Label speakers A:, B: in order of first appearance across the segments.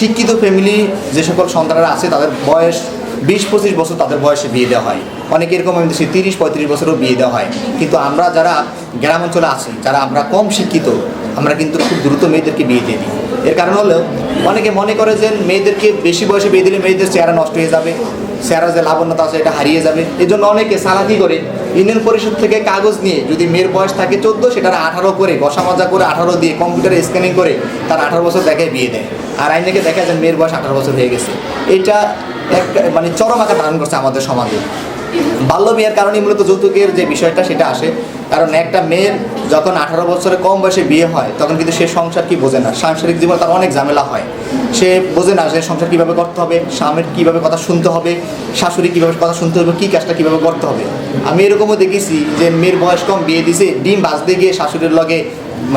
A: শিক্ষিত ফ্যামিলি যে সকল সন্তানরা আছে, তাদের বয়স বিশ পঁচিশ বছর তাদের বয়সে বিয়ে দেওয়া হয়। অনেকে এরকম আমি দেখছি তিরিশ পঁয়ত্রিশ বছরও বিয়ে দেওয়া হয়। কিন্তু আমরা যারা গ্রাম অঞ্চলে আছি, যারা আমরা কম শিক্ষিত, আমরা কিন্তু খুব দ্রুত মেয়েদেরকে বিয়ে দিয়ে দিই। এর কারণ হলো, অনেকে মনে করে যে মেয়েদেরকে বেশি বয়সে বিয়ে দিলে মেয়েদের চেহারা নষ্ট হয়ে যাবে চেহারা যে লাবণ্যতা আছে, এটা হারিয়ে যাবে। এই জন্য অনেকে সালাকি করে ইউনিয়ন পরিষদ থেকে কাগজ নিয়ে যদি মেয়ের বয়স থাকে চোদ্দ, সেটার আঠারো করে বসা মজা করে আঠারো দিয়ে কম্পিউটার স্ক্যানিং করে তার আঠারো বছর দেখায় বিয়ে দেয়। আর আইনেকে দেখা যায় মেয়ের বয়স আঠারো বছর হয়ে গেছে। এটা এক মানে চরম আকার ধারণ করছে আমাদের সমাজে। বাল্য বিয়ের কারণে মূলত যৌতুকের যে বিষয়টা সেটা আসে। কারণ একটা মেয়ের যখন আঠারো বছরের কম বয়সে বিয়ে হয়, তখন কিন্তু সে সংসার কি বোঝে না? সাংসারিক জীবনে তার অনেক ঝামেলা হয়। সে বোঝে না যে সংসার কীভাবে করতে হবে, স্বামীর কীভাবে কথা শুনতে হবে, শাশুড়ি কীভাবে কথা শুনতে হবে, কী কাজটা কীভাবে করতে হবে। আমি এরকমও দেখেছি যে মেয়ের বয়স কম, বিয়ে দিছে, ডিম বাঁচতে গিয়ে শাশুড়ির লগে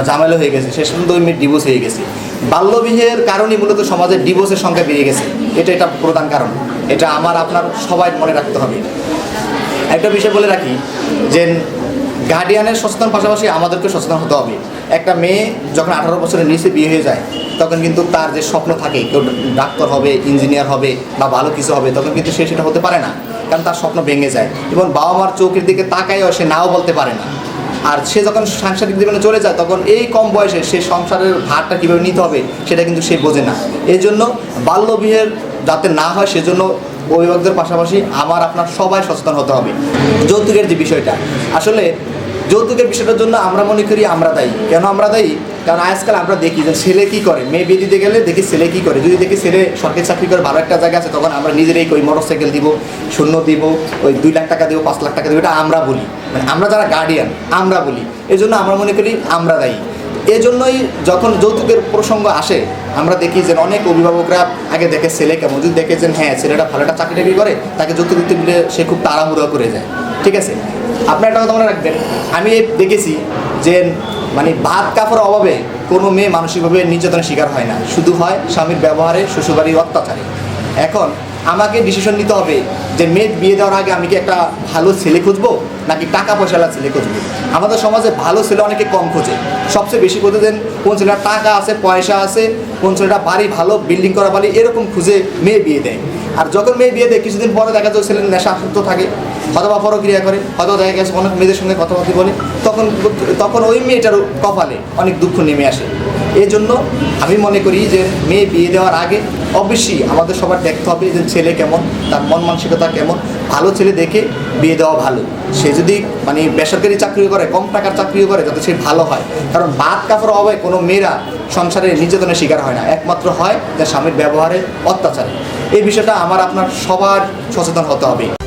A: ঝামেলা হয়ে গেছে। শেষ পর্যন্ত মেয়ের ডিভোর্স হয়ে গেছে। বাল্যবিহের কারণেই মূলত সমাজে ডিভোর্সের সংখ্যা বেড়ে গেছে। এটা এটা প্রধান কারণ। এটা আমার, আপনার সবাই মনে রাখতে হবে। একটা বিষয় বলে রাখি যে গার্ডিয়ানের সচেতন পাশাপাশি আমাদেরকে সচেতন হতে হবে। একটা মেয়ে যখন আঠারো বছরের নিচে বিয়ে হয়ে যায়, তখন কিন্তু তার যে স্বপ্ন থাকে, কেউ ডাক্তার হবে ইঞ্জিনিয়ার হবে বা ভালো কিছু হবে, তখন কিন্তু সে সেটা হতে পারে না, কারণ তার স্বপ্ন ভেঙে যায় এবং বাবা মার চোখের দিকে তাকায়ও সে নাও বলতে পারে না। আর সে যখন সাংসারিক জীবনে চলে যায়, তখন এই কম বয়সে সে সংসারের ভারটা কীভাবে নিতে হবে, সেটা কিন্তু সে বোঝে না। এই জন্য বাল্যবিহের যাতে না হয়, সেজন্য অভিভাবকদের পাশাপাশি আমার আপনার সবাই সচেতন হতে হবে। যৌতুকের যে বিষয়টা, আসলে যৌতুকের বিষয়টার জন্য আমরা মনে করি আমরা দায়ী। কেন আমরা দায়ী? কারণ আজকাল আমরা দেখি যে ছেলে কি করে? মেয়ে বিয়ে দিতে গেলে দেখি ছেলে কি করে? যদি দেখি ছেলে সরকারি চাকরি করে ভালো একটা জায়গা আছে, তখন আমরা নিজেরাই ওই মোটর সাইকেল দিব, শূন্য দিব, ওই দুই লাখ টাকা দিব, পাঁচ লাখ টাকা দিব, এটা আমরা বলি। মানে আমরা যারা গার্ডিয়ান আমরা বলি। এই জন্য আমরা মনে করি আমরা দায়ী। এই জন্যই যখন যৌতুকের প্রসঙ্গ আসে, আমরা দেখি যে অনেক অভিভাবকরা আগে দেখে ছেলে কেমন, যদি হ্যাঁ ছেলেটা ভালো একটা চাকরি টাকরি করে, তাকে যৌতুক দিতে দিলে সে খুব তাড়াহুড়ো করে যায়। ঠিক আছে? আপনার একটা কথা মনে রাখবেন, আমি দেখেছি যে মানে ভাত কাপড়ের অভাবে কোনো মেয়ে মানসিকভাবে নির্যাতনের শিকার হয় না। শুধু হয় স্বামীর ব্যবহারে, শ্বশুরবাড়ির অত্যাচারে। এখন আমাকে ডিসিশন নিতে হবে যে মেয়ে বিয়ে দেওয়ার আগে আমি কি একটা ভালো ছেলে খুঁজবো নাকি টাকা পয়সাওয়ালা ছেলে খুঁজবো? আমাদের সমাজে ভালো ছেলে অনেকে কম খোঁজে। সবচেয়ে বেশি খোঁজে দেন কোন ছেলেটা টাকা আছে, পয়সা আছে, কোন ছেলেটা বাড়ি ভালো বিল্ডিং করা বাড়ি, এরকম খুঁজে মেয়ে বিয়ে দেয়। আর যখন মেয়ে বিয়ে দেয়, কিছুদিন পরে দেখা যায় ছেলের নেশা আসক্ত থাকে হয়তো পরক্রিয়া করে হয়তো দেখা গেছে অনেক মেয়েদের সঙ্গে কথাবার্তা বলে। তখন তখন ওই মেয়েটার কপালে অনেক দুঃখ নেমে আসে। এই জন্য আমি মনে করি যে মেয়ে বিয়ে দেওয়ার আগে অবশ্যই আমাদের সবার দেখতে হবে যে ছেলে কেমন, তার মন মানসিকতা কেমন, ভালো ছেলে দেখে বিয়ে দেওয়া ভালো। সে যদি মানে বেসরকারি চাকরিও করে, কম টাকার চাকরিও করে, যাতে সে ভালো হয়। কারণ বাদ কাপড় অভাবে কোনো মেয়েরা সংসারে নির্যাতনের শিকার হয় না। একমাত্র হয় যে স্বামীর ব্যবহারে অত্যাচারে। এই বিষয়টা আমার আপনার সবার সচেতন হতে হবে।